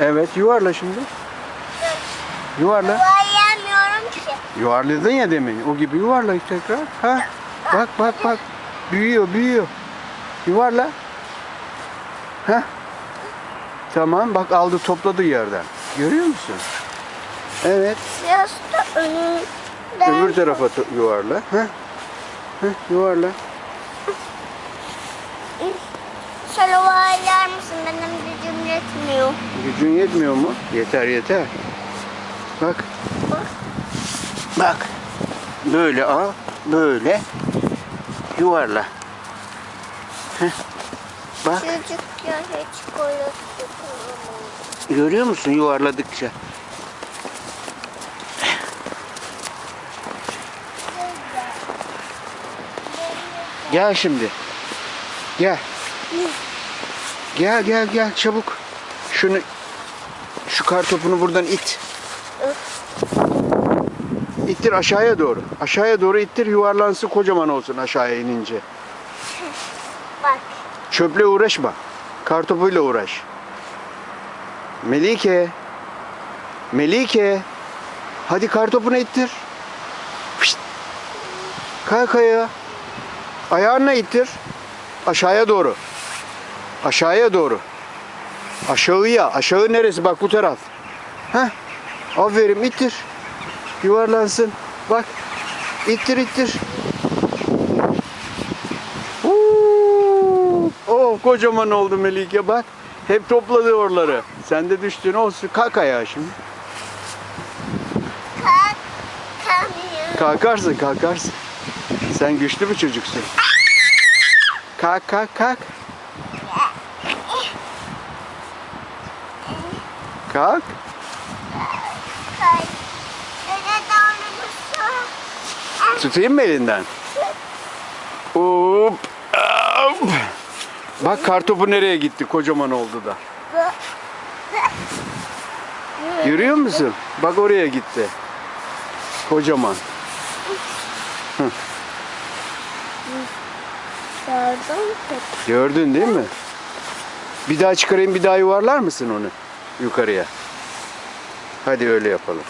Evet yuvarla şimdi. Yuvarla. Yuvarlayamıyorum ki. Yuvarladın ya demin. O gibi yuvarla tekrar. Ha? Bak bak bak. Büyüyor büyüyor. Yuvarla. Ha? Tamam bak aldı topladı yerden. Görüyor musun? Evet. Biraz da önünden. Öbür tarafa yuvarla. Ha? Ha? Yuvarla. Şöyle yuvarlar mısın? Benim yetmiyor. Gücün yetmiyor mu? Yeter yeter. Bak. Bak. Bak. Böyle al. Böyle. Yuvarla. Heh. Bak. Çocuk ya hiç dokunamam. Görüyor musun yuvarladıkça? Gel şimdi. Gel. Gel gel gel çabuk. Şunu şu kar topunu buradan it. İttir aşağıya doğru. Aşağıya doğru ittir yuvarlansın kocaman olsun aşağıya inince. Bak. Çöple uğraşma. Kartopuyla uğraş. Melike. Melike. Hadi kartopunu ittir. Pişt. Kalk ayağa. Ayağınla ittir. Aşağıya doğru. Aşağıya doğru. Aşağıya. Aşağı neresi? Bak bu taraf. Heh. Aferin ittir. Yuvarlansın. Bak. İttir ittir. Uuu. Oh kocaman oldu Melike bak. Hep topladı oraları. Sen de düştün olsun. Kalk ayağa şimdi. Kalkarsın kalkarsın. Sen güçlü bir çocuksun. Kalk kalk kalk. Kalk. Tutayım mı elinden? Hop. Bak kartopu nereye gitti? Kocaman oldu da. Görüyor musun? Bak oraya gitti. Kocaman. Gördün değil mi? Bir daha çıkarayım bir daha yuvarlar mısın onu yukarıya? Hadi öyle yapalım.